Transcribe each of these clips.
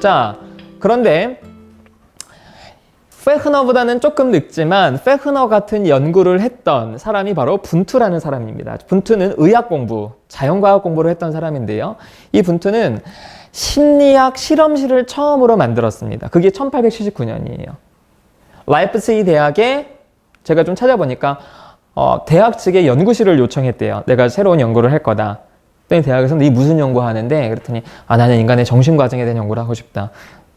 자, 그런데 페흐너보다는 조금 늦지만 페흐너 같은 연구를 했던 사람이 바로 분투라는 사람입니다. 분투는 의학 공부, 자연과학 공부를 했던 사람인데요. 이 분투는 심리학 실험실을 처음으로 만들었습니다. 그게 1879년이에요. 라이프스히 대학에 제가 좀 찾아보니까 어, 대학 측에 연구실을 요청했대요. 내가 새로운 연구를 할 거다. 그랬더니 대학에서 네 무슨 연구 하는데? 그랬더니 아 나는 인간의 정신 과정에 대한 연구를 하고 싶다.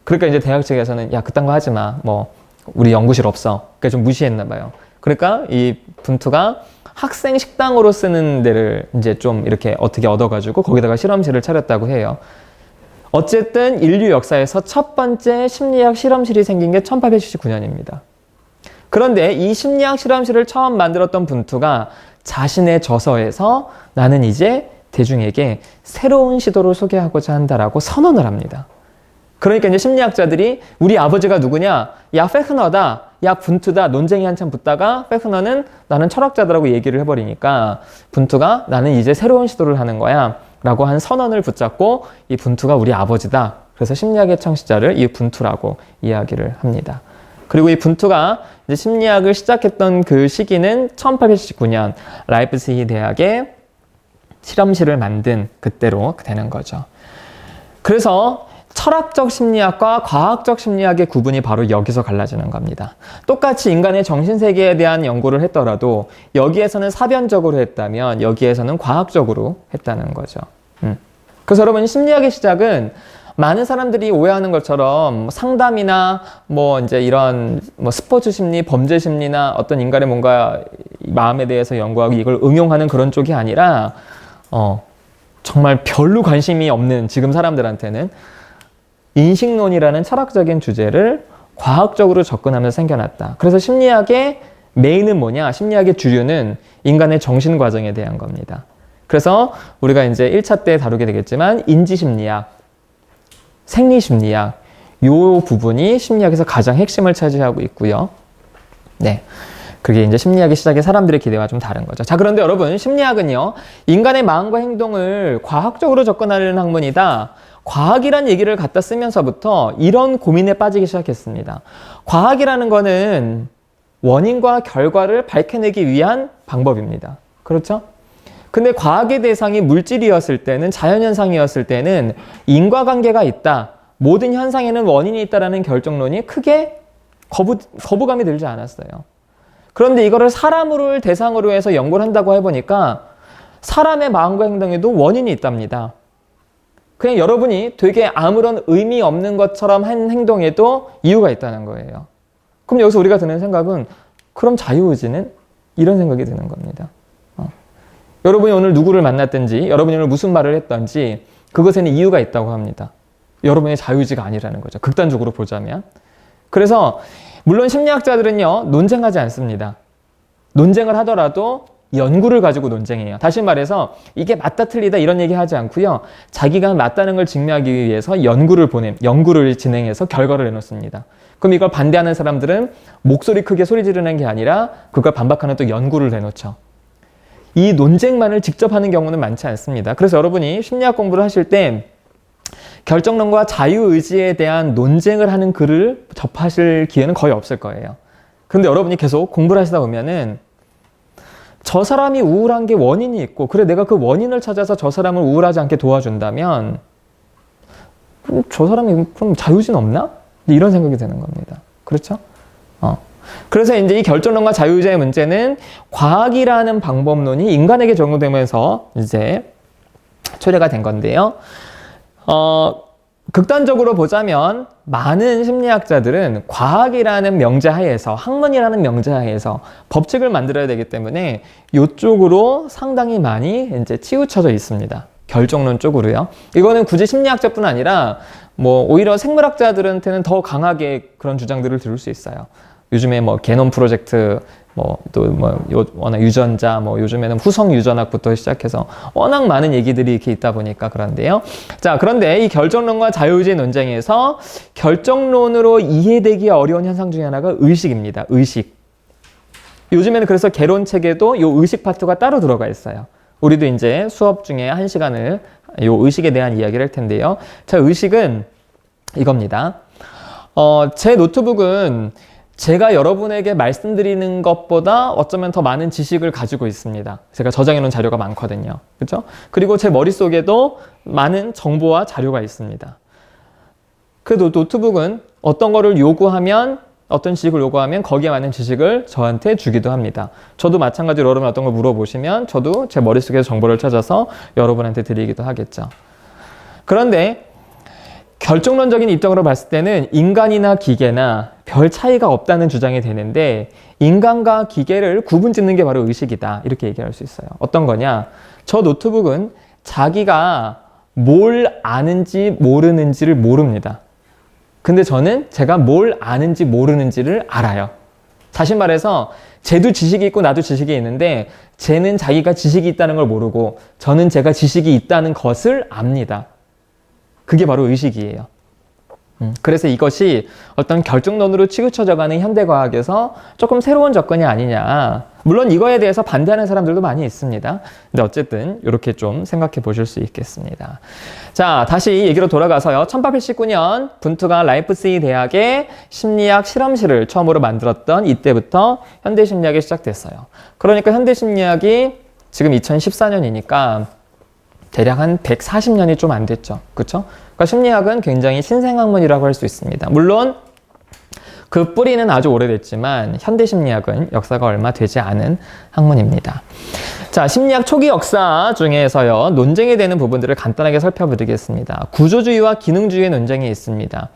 그러니까 이제 대학 측에서는 야 그딴 거 하지 마. 뭐 우리 연구실 없어. 그러니까 좀 무시했나 봐요. 그러니까 이 분투가 학생 식당으로 쓰는 데를 이제 좀 이렇게 어떻게 얻어가지고 거기다가 실험실을 차렸다고 해요. 어쨌든 인류 역사에서 첫 번째 심리학 실험실이 생긴 게 1879년입니다. 그런데 이 심리학 실험실을 처음 만들었던 분투가 자신의 저서에서 나는 이제 대중에게 새로운 시도를 소개하고자 한다라고 선언을 합니다. 그러니까 이제 심리학자들이 우리 아버지가 누구냐? 야, 페흐너다. 야, 분투다. 논쟁이 한참 붙다가 페흐너는 나는 철학자다라고 얘기를 해버리니까 분투가 나는 이제 새로운 시도를 하는 거야. 라고 한 선언을 붙잡고 이 분투가 우리 아버지다. 그래서 심리학의 창시자를 이 분투라고 이야기를 합니다. 그리고 이 분투가 이제 심리학을 시작했던 그 시기는 1879년 라이프스히 대학에 실험실을 만든 그때로 되는 거죠. 그래서 철학적 심리학과 과학적 심리학의 구분이 바로 여기서 갈라지는 겁니다. 똑같이 인간의 정신세계에 대한 연구를 했더라도 여기에서는 사변적으로 했다면 여기에서는 과학적으로 했다는 거죠. 음. 그래서 여러분 심리학의 시작은 많은 사람들이 오해하는 것처럼 상담이나 뭐 이제 이런 뭐 스포츠 심리, 범죄 심리나 어떤 인간의 뭔가 마음에 대해서 연구하고 이걸 응용하는 그런 쪽이 아니라 어 정말 별로 관심이 없는 지금 사람들한테는 인식론이라는 철학적인 주제를 과학적으로 접근하면서 생겨났다. 그래서 심리학의 메인은 뭐냐? 심리학의 주류는 인간의 정신 과정에 대한 겁니다. 그래서 우리가 이제 1차 때 다루게 되겠지만 인지 심리학, 생리 심리학 요 부분이 심리학에서 가장 핵심을 차지하고 있고요. 네. 그게 이제 심리학의 시작에 사람들의 기대와 좀 다른 거죠. 자, 그런데 여러분, 심리학은요, 인간의 마음과 행동을 과학적으로 접근하려는 학문이다. 과학이란 얘기를 갖다 쓰면서부터 이런 고민에 빠지기 시작했습니다. 과학이라는 거는 원인과 결과를 밝혀내기 위한 방법입니다. 그렇죠? 근데 과학의 대상이 물질이었을 때는 자연현상이었을 때는 인과관계가 있다. 모든 현상에는 원인이 있다라는 결정론이 크게 거부, 거부감이 들지 않았어요. 그런데 이거를 사람을 대상으로 해서 연구를 한다고 해보니까 사람의 마음과 행동에도 원인이 있답니다. 그냥 여러분이 되게 아무런 의미 없는 것처럼 한 행동에도 이유가 있다는 거예요. 그럼 여기서 우리가 드는 생각은 그럼 자유의지는? 이런 생각이 드는 겁니다. 어. 여러분이 오늘 누구를 만났든지 여러분이 오늘 무슨 말을 했던지 그것에는 이유가 있다고 합니다. 여러분의 자유의지가 아니라는 거죠. 극단적으로 보자면. 그래서 물론 심리학자들은요, 논쟁하지 않습니다. 논쟁을 하더라도 연구를 가지고 논쟁해요. 다시 말해서 이게 맞다 틀리다 이런 얘기 하지 않고요. 자기가 맞다는 걸 증명하기 위해서 연구를 보냄, 연구를 진행해서 결과를 내놓습니다. 그럼 이걸 반대하는 사람들은 목소리 크게 소리 지르는 게 아니라 그걸 반박하는 또 연구를 내놓죠. 이 논쟁만을 직접 하는 경우는 많지 않습니다. 그래서 여러분이 심리학 공부를 하실 때 결정론과 자유의지에 대한 논쟁을 하는 글을 접하실 기회는 거의 없을 거예요. 그런데 여러분이 계속 공부를 하시다 보면은 저 사람이 우울한 게 원인이 있고, 그래, 내가 그 원인을 찾아서 저 사람을 우울하지 않게 도와준다면, 저 사람이 그럼 자유의지는 없나? 이런 생각이 드는 겁니다. 그렇죠? 어. 그래서 이제 이 결정론과 자유의지의 문제는 과학이라는 방법론이 인간에게 적용되면서 이제 초래가 된 건데요. 어, 극단적으로 보자면 많은 심리학자들은 과학이라는 명제 하에서 학문이라는 명제 하에서 법칙을 만들어야 되기 때문에 이쪽으로 상당히 많이 이제 치우쳐져 있습니다. 결정론 쪽으로요. 이거는 굳이 심리학자뿐 아니라 뭐 오히려 생물학자들한테는 더 강하게 그런 주장들을 들을 수 있어요. 요즘에 뭐 게놈 프로젝트 뭐또뭐 워낙 유전자 뭐 요즘에는 후성 유전학부터 시작해서 워낙 많은 얘기들이 이렇게 있다 보니까 그런데요. 자, 그런데 이 결정론과 자유의지 논쟁에서 결정론으로 이해되기 어려운 현상 중에 하나가 의식입니다. 의식. 요즘에는 그래서 개론 책에도 이 의식 파트가 따로 들어가 있어요. 우리도 이제 수업 중에 한 시간을 이 의식에 대한 이야기를 할 텐데요. 자, 의식은 이겁니다. 어, 제 노트북은 제가 여러분에게 말씀드리는 것보다 어쩌면 더 많은 지식을 가지고 있습니다. 제가 저장해 놓은 자료가 많거든요. 그죠? 그리고 제 머릿속에도 많은 정보와 자료가 있습니다. 그 노- 노트북은 어떤 거를 요구하면 어떤 지식을 요구하면 거기에 맞는 지식을 저한테 주기도 합니다. 저도 마찬가지로 여러분 어떤 걸 물어보시면 저도 제 머릿속에서 정보를 찾아서 여러분한테 드리기도 하겠죠. 그런데 결정론적인 입장으로 봤을 때는 인간이나 기계나 별 차이가 없다는 주장이 되는데 인간과 기계를 구분 짓는 게 바로 의식이다. 이렇게 얘기할 수 있어요. 어떤 거냐? 저 노트북은 자기가 뭘 아는지 모르는지를 모릅니다. 근데 저는 제가 뭘 아는지 모르는지를 알아요. 다시 말해서 쟤도 지식이 있고 나도 지식이 있는데 쟤는 자기가 지식이 있다는 걸 모르고 저는 제가 지식이 있다는 것을 압니다. 그게 바로 의식이에요. 음, 그래서 이것이 어떤 결정론으로 치우쳐져가는 현대과학에서 조금 새로운 접근이 아니냐. 물론 이거에 대해서 반대하는 사람들도 많이 있습니다. 근데 어쨌든 이렇게 좀 생각해 보실 수 있겠습니다. 자, 다시 얘기로 돌아가서요. 1889년 분투가 라이프스이 대학의 심리학 실험실을 처음으로 만들었던 이때부터 현대 심리학이 시작됐어요. 그러니까 현대 심리학이 지금 2014년이니까 대략 한 140년이 좀 안 됐죠. 그렇죠? 그러니까 심리학은 굉장히 신생학문이라고 할 수 있습니다. 물론 그 뿌리는 아주 오래됐지만 현대 심리학은 역사가 얼마 되지 않은 학문입니다. 자, 심리학 초기 역사 중에서요. 논쟁이 되는 부분들을 간단하게 살펴보겠습니다. 구조주의와 기능주의의 논쟁이 있습니다.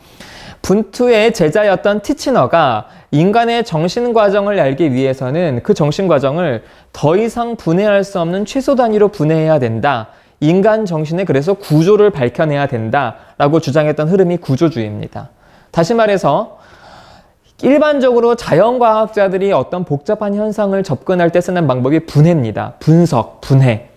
분투의 제자였던 티치너가 인간의 정신 과정을 알기 위해서는 그 정신 과정을 더 이상 분해할 수 없는 최소 단위로 분해해야 된다. 인간 정신의 그래서 구조를 밝혀내야 된다라고 주장했던 흐름이 구조주의입니다. 다시 말해서 일반적으로 자연과학자들이 어떤 복잡한 현상을 접근할 때 쓰는 방법이 분해입니다. 분석, 분해.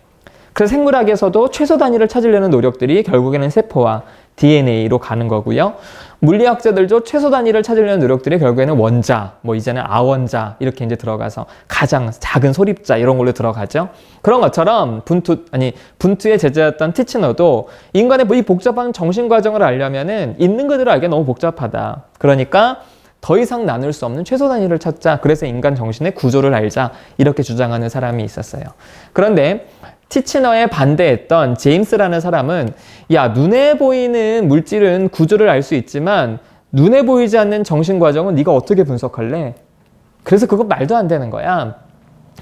그래서 생물학에서도 최소 단위를 찾으려는 노력들이 결국에는 세포와 DNA로 가는 거고요. 물리학자들도 최소 단위를 찾으려는 노력들이 결국에는 원자, 뭐 이제는 아원자 이렇게 이제 들어가서 가장 작은 소립자 이런 걸로 들어가죠. 그런 것처럼 분투 아니 분투의 제자였던 티치너도 인간의 이 복잡한 정신 과정을 알려면은 있는 그대로 알기 너무 복잡하다. 그러니까 더 이상 나눌 수 없는 최소 단위를 찾자. 그래서 인간 정신의 구조를 알자. 이렇게 주장하는 사람이 있었어요. 그런데 티치너에 반대했던 제임스라는 사람은 야, 눈에 보이는 물질은 구조를 알 수 있지만 눈에 보이지 않는 정신 과정은 네가 어떻게 분석할래? 그래서 그거 말도 안 되는 거야.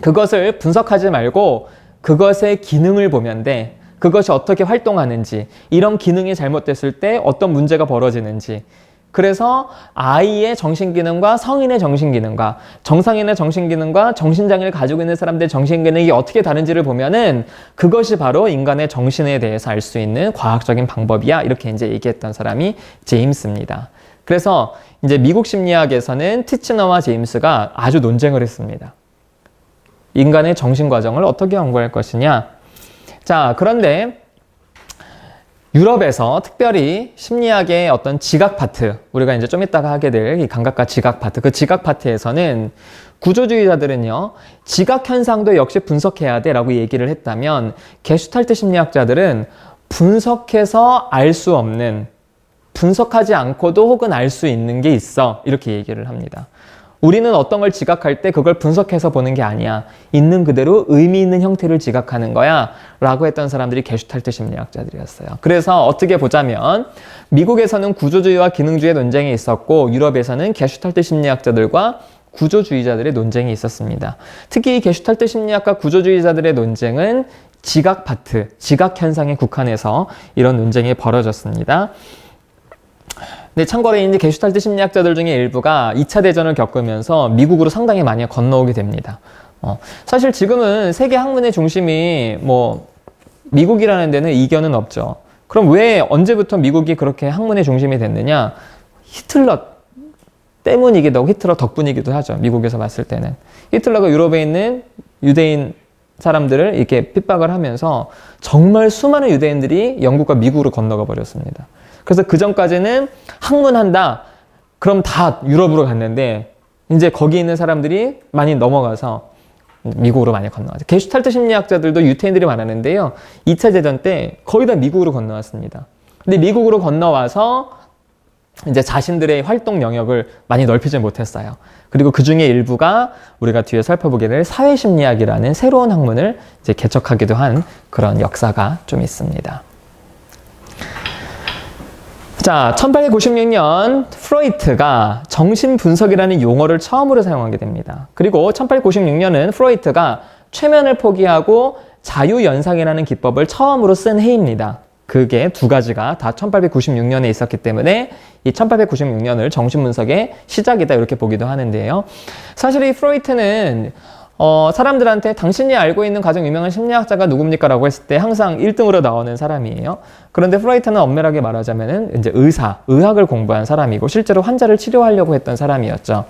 그것을 분석하지 말고 그것의 기능을 보면 돼. 그것이 어떻게 활동하는지, 이런 기능이 잘못됐을 때 어떤 문제가 벌어지는지, 그래서 아이의 정신기능과 성인의 정신기능과 정상인의 정신기능과 정신장애를 가지고 있는 사람들의 정신기능이 어떻게 다른지를 보면은 그것이 바로 인간의 정신에 대해서 알 수 있는 과학적인 방법이야. 이렇게 이제 얘기했던 사람이 제임스입니다. 그래서 이제 미국 심리학에서는 티치너와 제임스가 아주 논쟁을 했습니다. 인간의 정신 과정을 어떻게 연구할 것이냐. 자, 그런데 유럽에서 특별히 심리학의 어떤 지각 파트, 우리가 이제 좀 이따가 하게 될 이 감각과 지각 파트, 그 지각 파트에서는 구조주의자들은요, 지각 현상도 역시 분석해야 돼 라고 얘기를 했다면, 게슈탈트 심리학자들은 분석해서 알 수 없는, 분석하지 않고도 혹은 알 수 있는 게 있어. 이렇게 얘기를 합니다. 우리는 어떤 걸 지각할 때 그걸 분석해서 보는 게 아니야. 있는 그대로 의미 있는 형태를 지각하는 거야. 라고 했던 사람들이 게슈탈트 심리학자들이었어요. 그래서 어떻게 보자면 미국에서는 구조주의와 기능주의 논쟁이 있었고 유럽에서는 게슈탈트 심리학자들과 구조주의자들의 논쟁이 있었습니다. 특히 게슈탈트 심리학과 구조주의자들의 논쟁은 지각 파트, 지각 현상에 국한해서 이런 논쟁이 벌어졌습니다. 근데 참고로 이제 게슈탈트 심리학자들 중에 일부가 2차 대전을 겪으면서 미국으로 상당히 많이 건너오게 됩니다. 어, 사실 지금은 세계 학문의 중심이 뭐 미국이라는 데는 이견은 없죠. 그럼 왜 언제부터 미국이 그렇게 학문의 중심이 됐느냐? 히틀러 때문이기도 하고 히틀러 덕분이기도 하죠. 미국에서 봤을 때는. 히틀러가 유럽에 있는 유대인 사람들을 이렇게 핍박을 하면서 정말 수많은 유대인들이 영국과 미국으로 건너가 버렸습니다. 그래서 그 전까지는 학문한다. 그럼 다 유럽으로 갔는데 이제 거기 있는 사람들이 많이 넘어가서 미국으로 많이 건너가죠. 게슈탈트 심리학자들도 유태인들이 많았는데요. 2차 대전 때 거의 다 미국으로 건너왔습니다. 근데 미국으로 건너와서 이제 자신들의 활동 영역을 많이 넓히지 못했어요. 그리고 그 중에 일부가 우리가 뒤에 살펴보게 될 사회심리학이라는 새로운 학문을 이제 개척하기도 한 그런 역사가 좀 있습니다. 자, 1896년 프로이트가 정신분석이라는 용어를 처음으로 사용하게 됩니다. 그리고 1896년은 프로이트가 최면을 포기하고 자유연상이라는 기법을 처음으로 쓴 해입니다. 그게 두 가지가 다 1896년에 있었기 때문에 이 1896년을 정신분석의 시작이다 이렇게 보기도 하는데요. 사실 이 프로이트는 어, 사람들한테 당신이 알고 있는 가장 유명한 심리학자가 누굽니까? 라고 했을 때 항상 1등으로 나오는 사람이에요. 그런데 프로이트는 엄밀하게 말하자면은 이제 의사, 의학을 공부한 사람이고 실제로 환자를 치료하려고 했던 사람이었죠.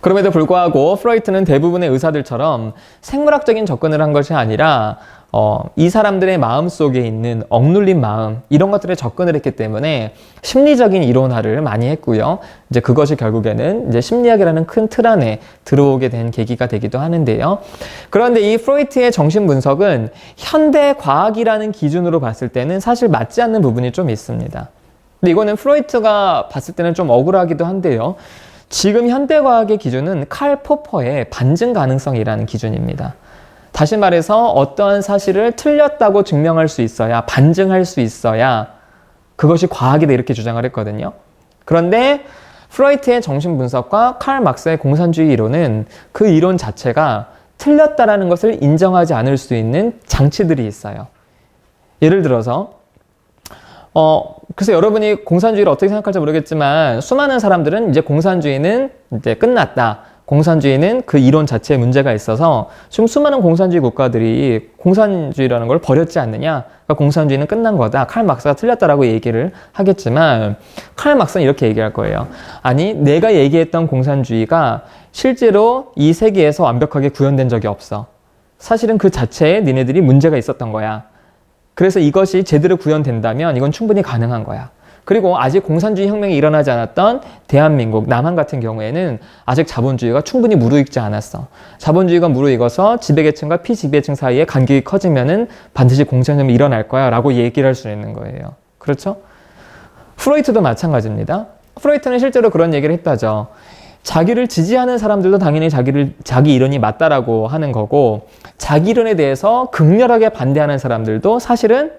그럼에도 불구하고 프로이트는 대부분의 의사들처럼 생물학적인 접근을 한 것이 아니라 어, 이 사람들의 마음 속에 있는 억눌린 마음 이런 것들에 접근을 했기 때문에 심리적인 이론화를 많이 했고요. 이제 그것이 결국에는 이제 심리학이라는 큰 틀 안에 들어오게 된 계기가 되기도 하는데요. 그런데 이 프로이트의 정신 분석은 현대 과학이라는 기준으로 봤을 때는 사실 맞지 않는 부분이 좀 있습니다. 근데 이거는 프로이트가 봤을 때는 좀 억울하기도 한데요. 지금 현대과학의 기준은 칼 포퍼의 반증 가능성이라는 기준입니다. 다시 말해서 어떠한 사실을 틀렸다고 증명할 수 있어야, 반증할 수 있어야 그것이 과학이다 이렇게 주장을 했거든요. 그런데 프로이트의 정신분석과 칼 막스의 공산주의 이론은 그 이론 자체가 틀렸다라는 것을 인정하지 않을 수 있는 장치들이 있어요. 예를 들어서 어, 그래서 여러분이 공산주의를 어떻게 생각할지 모르겠지만 수많은 사람들은 이제 공산주의는 이제 끝났다. 공산주의는 그 이론 자체에 문제가 있어서 지금 수많은 공산주의 국가들이 공산주의라는 걸 버렸지 않느냐. 그러니까 공산주의는 끝난 거다. 칼 막스가 틀렸다라고 얘기를 하겠지만 칼 막스는 이렇게 얘기할 거예요. 아니, 내가 얘기했던 공산주의가 실제로 이 세계에서 완벽하게 구현된 적이 없어. 사실은 그 자체에 니네들이 문제가 있었던 거야. 그래서 이것이 제대로 구현된다면 이건 충분히 가능한 거야. 그리고 아직 공산주의 혁명이 일어나지 않았던 대한민국, 남한 같은 경우에는 아직 자본주의가 충분히 무르익지 않았어. 자본주의가 무르익어서 지배계층과 피지배층 사이에 간격이 커지면은 반드시 공산혁명이 일어날 거야 라고 얘기를 할 수 있는 거예요. 그렇죠? 프로이트도 마찬가지입니다. 프로이트는 실제로 그런 얘기를 했다죠. 자기를 지지하는 사람들도 당연히 자기를 자기 이론이 맞다라고 하는 거고 자기 이론에 대해서 극렬하게 반대하는 사람들도 사실은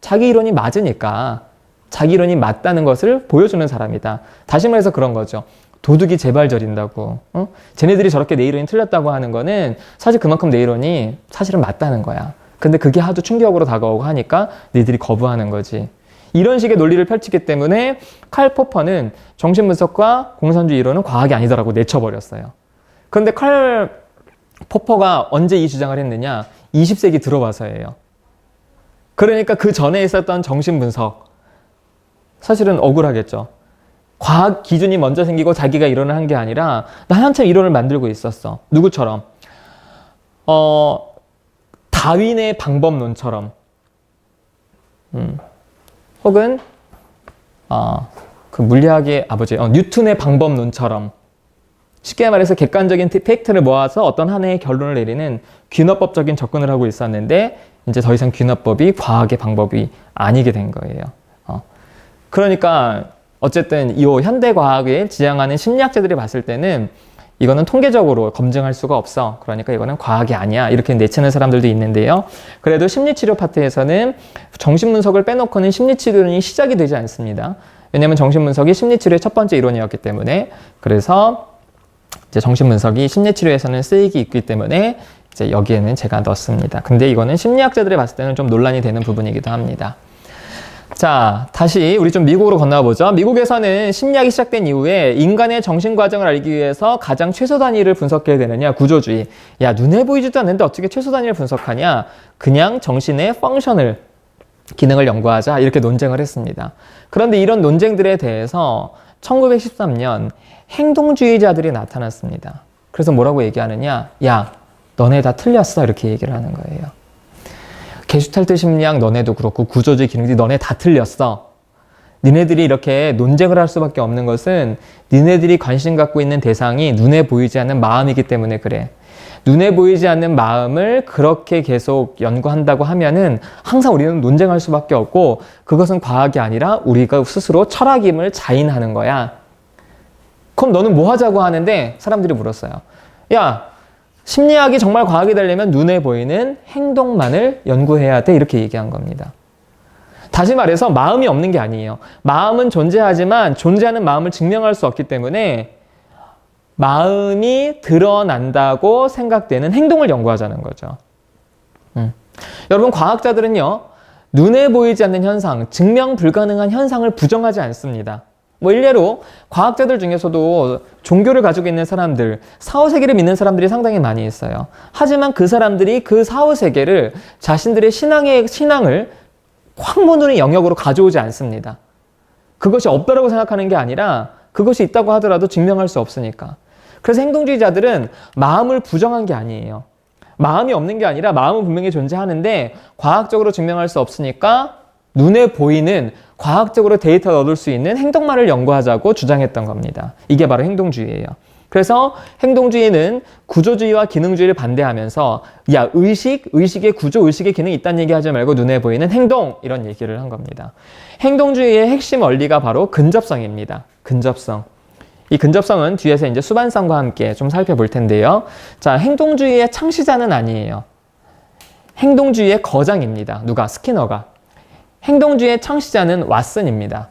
자기 이론이 맞으니까 자기 이론이 맞다는 것을 보여주는 사람이다. 다시 말해서 그런 거죠. 도둑이 제발 저린다고. 어? 쟤네들이 저렇게 내 이론이 틀렸다고 하는 거는 사실 그만큼 내 이론이 사실은 맞다는 거야. 근데 그게 하도 충격으로 다가오고 하니까 니들이 거부하는 거지. 이런 식의 논리를 펼치기 때문에 칼 포퍼는 정신분석과 공산주의 이론은 과학이 아니다라고 내쳐버렸어요. 그런데 칼 포퍼가 언제 이 주장을 했느냐? 20세기 들어와서예요. 그러니까 그 전에 있었던 정신분석, 사실은 억울하겠죠. 과학 기준이 먼저 생기고 자기가 이론을 한 게 아니라 나 한참 이론을 만들고 있었어. 누구처럼? 어, 다윈의 방법론처럼. 음. 혹은 어, 그 물리학의 아버지 어, 뉴턴의 방법론처럼 쉽게 말해서 객관적인 팩트를 모아서 어떤 하나의 결론을 내리는 균어법적인 접근을 하고 있었는데 이제 더 이상 균어법이 과학의 방법이 아니게 된 거예요. 어. 그러니까 어쨌든 이 현대 과학을 지향하는 심리학자들이 봤을 때는 이거는 통계적으로 검증할 수가 없어. 그러니까 이거는 과학이 아니야. 이렇게 내치는 사람들도 있는데요. 그래도 심리치료 파트에서는 정신분석을 빼놓고는 심리치료는 시작이 되지 않습니다. 왜냐하면 정신분석이 심리치료의 첫 번째 이론이었기 때문에 그래서 이제 정신분석이 심리치료에서는 쓰이기 있기 때문에 이제 여기에는 제가 넣습니다. 근데 이거는 심리학자들이 봤을 때는 좀 논란이 되는 부분이기도 합니다. 자, 다시 우리 좀 미국으로 건너가 보죠. 미국에서는 심리학이 시작된 이후에 인간의 정신 과정을 알기 위해서 가장 최소 단위를 분석해야 되느냐? 구조주의. 야, 눈에 보이지도 않는데 어떻게 최소 단위를 분석하냐? 그냥 정신의 펑션을 기능을 연구하자 이렇게 논쟁을 했습니다. 그런데 이런 논쟁들에 대해서 1913년 행동주의자들이 나타났습니다. 그래서 뭐라고 얘기하느냐? 야, 너네 다 틀렸어. 이렇게 얘기를 하는 거예요. 게슈탈트 심리학 너네도 그렇고 구조주의 기능들이 너네 다 틀렸어. 니네들이 이렇게 논쟁을 할 수밖에 없는 것은 니네들이 관심 갖고 있는 대상이 눈에 보이지 않는 마음이기 때문에 그래. 눈에 보이지 않는 마음을 그렇게 계속 연구한다고 하면은 항상 우리는 논쟁할 수밖에 없고 그것은 과학이 아니라 우리가 스스로 철학임을 자인하는 거야. 그럼 너는 뭐 하자고 하는데 사람들이 물었어요. 야, 심리학이 정말 과학이 되려면 눈에 보이는 행동만을 연구해야 돼. 이렇게 얘기한 겁니다. 다시 말해서 마음이 없는 게 아니에요. 마음은 존재하지만 존재하는 마음을 증명할 수 없기 때문에 마음이 드러난다고 생각되는 행동을 연구하자는 거죠. 음. 여러분, 과학자들은요, 눈에 보이지 않는 현상, 증명 불가능한 현상을 부정하지 않습니다. 뭐 일례로 과학자들 중에서도 종교를 가지고 있는 사람들, 사후세계를 믿는 사람들이 상당히 많이 있어요. 하지만 그 사람들이 그 사후세계를 자신들의 신앙의 신앙을 황문의 영역으로 가져오지 않습니다. 그것이 없다라고 생각하는 게 아니라 그것이 있다고 하더라도 증명할 수 없으니까. 그래서 행동주의자들은 마음을 부정한 게 아니에요. 마음이 없는 게 아니라 마음은 분명히 존재하는데 과학적으로 증명할 수 없으니까 눈에 보이는 과학적으로 데이터를 얻을 수 있는 행동만을 연구하자고 주장했던 겁니다. 이게 바로 행동주의예요. 그래서 행동주의는 구조주의와 기능주의를 반대하면서 야 의식, 의식의 구조, 의식의 기능이 있다는 얘기하지 말고 눈에 보이는 행동 이런 얘기를 한 겁니다. 행동주의의 핵심 원리가 바로 근접성입니다. 근접성. 이 근접성은 뒤에서 이제 수반성과 함께 좀 살펴볼 텐데요. 자, 행동주의의 창시자는 아니에요. 행동주의의 거장입니다. 누가? 스키너가. 행동주의의 창시자는 왓슨입니다.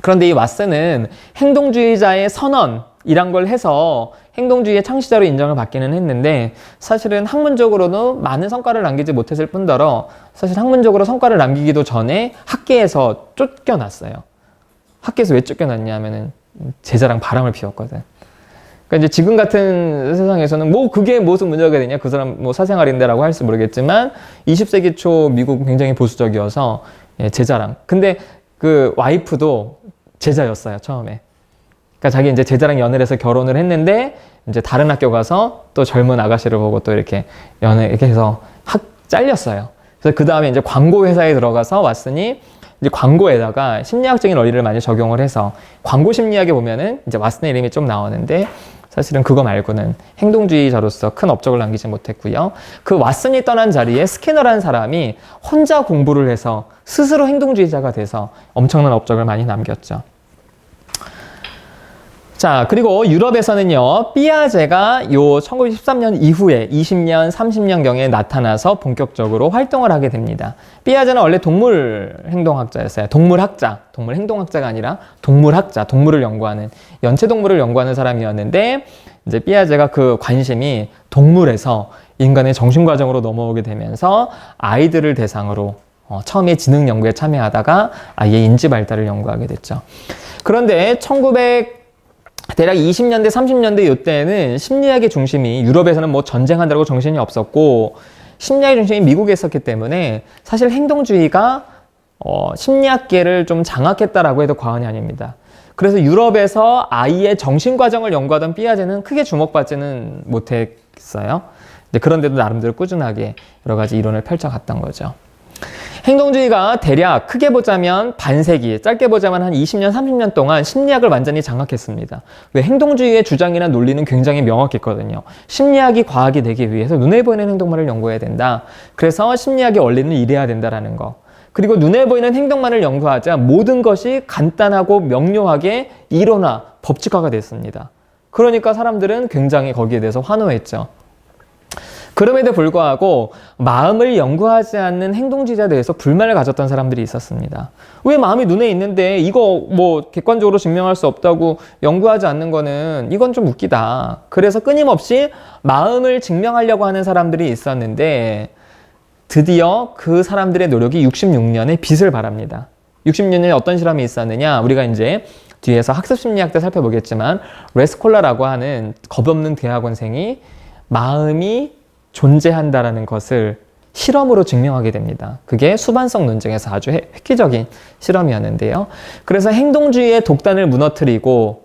그런데 이 왓슨은 행동주의자의 선언이란 걸 해서 행동주의의 창시자로 인정을 받기는 했는데 사실은 학문적으로도 많은 성과를 남기지 못했을 뿐더러 사실 학문적으로 성과를 남기기도 전에 학계에서 쫓겨났어요. 학계에서 왜 쫓겨났냐면은 제자랑 바람을 피웠거든. 그러니까 이제 지금 같은 세상에서는 뭐 그게 무슨 문제가 되냐 그 사람 뭐 사생활인데라고 할지 모르겠지만 20세기 초 미국 굉장히 보수적이어서 예, 제자랑 근데 그 와이프도 제자였어요 처음에. 그러니까 자기 이제 제자랑 연애를 해서 결혼을 했는데 이제 다른 학교 가서 또 젊은 아가씨를 보고 또 이렇게 연애 이렇게 해서 학 잘렸어요. 그래서 그 다음에 이제 광고 회사에 들어가서 왔으니 이제 광고에다가 심리학적인 원리를 많이 적용을 해서 광고 심리학에 보면은 이제 왓슨의 이름이 좀 나오는데 사실은 그거 말고는 행동주의자로서 큰 업적을 남기지 못했고요. 그 왓슨이 떠난 자리에 스캐너라는 사람이 혼자 공부를 해서 스스로 행동주의자가 돼서 엄청난 업적을 많이 남겼죠. 자, 그리고 유럽에서는요, 삐아제가 요 1913년 이후에 20년, 30년경에 나타나서 본격적으로 활동을 하게 됩니다. 삐아제는 원래 동물 행동학자였어요. 동물학자, 동물 행동학자가 아니라 동물학자, 동물을 연구하는, 연체동물을 연구하는 사람이었는데, 이제 삐아제가 그 관심이 동물에서 인간의 정신과정으로 넘어오게 되면서 아이들을 대상으로 어, 처음에 지능 연구에 참여하다가 아이의 인지 발달을 연구하게 됐죠. 그런데 1900 대략 20년대, 30년대 이때는 심리학의 중심이 유럽에서는 뭐 전쟁한다고 정신이 없었고 심리학의 중심이 미국에 있었기 때문에 사실 행동주의가 어, 심리학계를 좀 장악했다라고 해도 과언이 아닙니다. 그래서 유럽에서 아이의 정신 과정을 연구하던 삐아제는 크게 주목받지는 못했어요. 그런데도 나름대로 꾸준하게 여러 가지 이론을 펼쳐갔던 거죠. 행동주의가 대략 크게 보자면 반세기, 짧게 보자면 한 20년, 30년 동안 심리학을 완전히 장악했습니다. 왜 행동주의의 주장이나 논리는 굉장히 명확했거든요. 심리학이 과학이 되기 위해서 눈에 보이는 행동만을 연구해야 된다. 그래서 심리학의 원리는 이래야 된다라는 거. 그리고 눈에 보이는 행동만을 연구하자 모든 것이 간단하고 명료하게 이론화, 법칙화가 됐습니다. 그러니까 사람들은 굉장히 거기에 대해서 환호했죠. 그럼에도 불구하고 마음을 연구하지 않는 행동주의자에 대해서 불만을 가졌던 사람들이 있었습니다. 왜 마음이 눈에 있는데 이거 뭐 객관적으로 증명할 수 없다고 연구하지 않는 거는 이건 좀 웃기다. 그래서 끊임없이 마음을 증명하려고 하는 사람들이 있었는데 드디어 그 사람들의 노력이 66년에 빛을 발합니다. 60년에 어떤 실험이 있었느냐? 우리가 이제 뒤에서 학습 심리학 때 살펴보겠지만 레스콜라라고 하는 겁없는 대학원생이 마음이 존재한다라는 것을 실험으로 증명하게 됩니다. 그게 수반성 논쟁에서 아주 획기적인 실험이었는데요. 그래서 행동주의의 독단을 무너뜨리고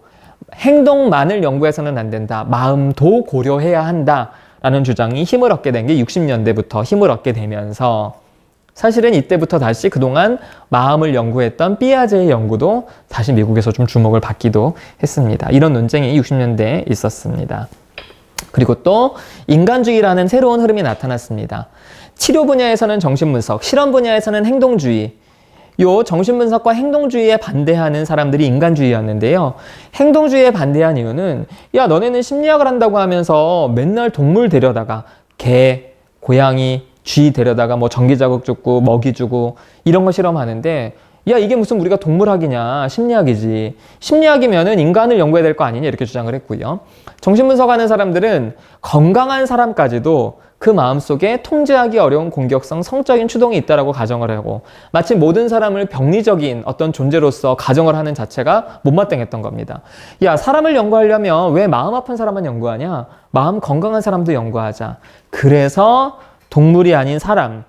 행동만을 연구해서는 안 된다. 마음도 고려해야 한다. 라는 주장이 힘을 얻게 된 게 60년대부터 힘을 얻게 되면서 사실은 이때부터 다시 그동안 마음을 연구했던 삐아제의 연구도 다시 미국에서 좀 주목을 받기도 했습니다. 이런 논쟁이 60년대에 있었습니다. 그리고 또 인간주의라는 새로운 흐름이 나타났습니다. 치료 분야에서는 정신분석, 실험 분야에서는 행동주의. 요 정신분석과 행동주의에 반대하는 사람들이 인간주의였는데요. 행동주의에 반대한 이유는 야 너네는 심리학을 한다고 하면서 맨날 동물 데려다가 개, 고양이, 쥐 데려다가 뭐 전기자극 주고 먹이 주고 이런 거 실험하는데 야 이게 무슨 우리가 동물학이냐? 심리학이지. 심리학이면은 인간을 연구해야 될 거 아니냐? 이렇게 주장을 했고요. 정신분석 하는 사람들은 건강한 사람까지도 그 마음속에 통제하기 어려운 공격성 성적인 추동이 있다라고 가정을 하고 마치 모든 사람을 병리적인 어떤 존재로서 가정을 하는 자체가 못마땅했던 겁니다. 야 사람을 연구하려면 왜 마음 아픈 사람만 연구하냐? 마음 건강한 사람도 연구하자. 그래서 동물이 아닌 사람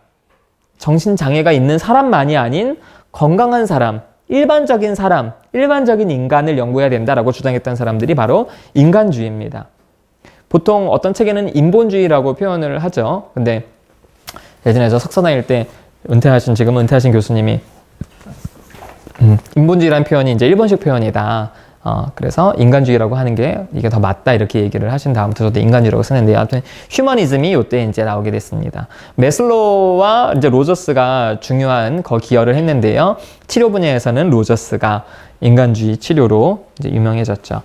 정신장애가 있는 사람만이 아닌 건강한 사람, 일반적인 사람, 일반적인 인간을 연구해야 된다라고 주장했던 사람들이 바로 인간주의입니다. 보통 어떤 책에는 인본주의라고 표현을 하죠. 근데 예전에 저 석사 다닐 때 은퇴하신, 지금 은퇴하신 교수님이 음, 인본주의라는 표현이 이제 일본식 표현이다. 어, 그래서 인간주의라고 하는 게 이게 더 맞다 이렇게 얘기를 하신 다음부터 저도 인간주의라고 쓰는데 아무튼 휴머니즘이 이때 이제 나오게 됐습니다. 메슬로와 이제 로저스가 중요한 거 기여를 했는데요. 치료 분야에서는 로저스가 인간주의 치료로 이제 유명해졌죠.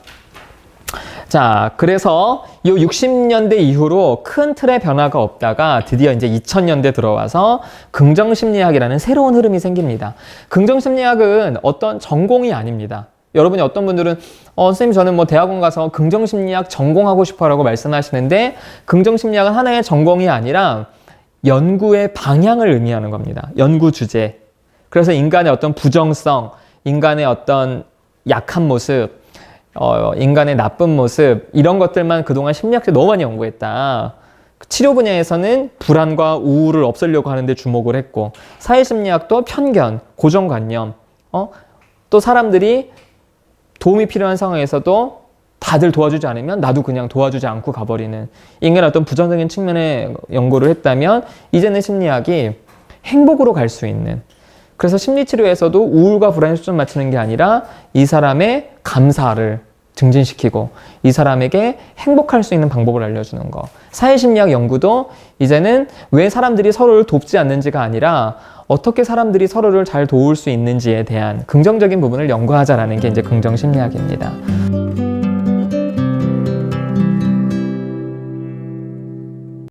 자, 그래서 이 60년대 이후로 큰 틀의 변화가 없다가 드디어 이제 2000년대 들어와서 긍정심리학이라는 새로운 흐름이 생깁니다. 긍정심리학은 어떤 전공이 아닙니다. 여러분이 어떤 분들은 어, 선생님 저는 뭐 대학원 가서 긍정심리학 전공하고 싶어라고 말씀하시는데 긍정심리학은 하나의 전공이 아니라 연구의 방향을 의미하는 겁니다. 연구 주제. 그래서 인간의 어떤 부정성, 인간의 어떤 약한 모습, 어, 인간의 나쁜 모습 이런 것들만 그동안 심리학者너무 많이 연구했다. 치료 분야에서는 불안과 우울을 없애려고 하는데 주목을 했고 사회심리학도 편견, 고정관념, 어? 또 사람들이 도움이 필요한 상황에서도 다들 도와주지 않으면 나도 그냥 도와주지 않고 가버리는 인간의 어떤 부정적인 측면에 연구를 했다면 이제는 심리학이 행복으로 갈 수 있는 그래서 심리치료에서도 우울과 불안에 초점 맞추는 게 아니라 이 사람의 감사를 증진시키고 이 사람에게 행복할 수 있는 방법을 알려주는 거. 사회심리학 연구도 이제는 왜 사람들이 서로를 돕지 않는지가 아니라 어떻게 사람들이 서로를 잘 도울 수 있는지에 대한 긍정적인 부분을 연구하자라는 게 이제 긍정 심리학입니다.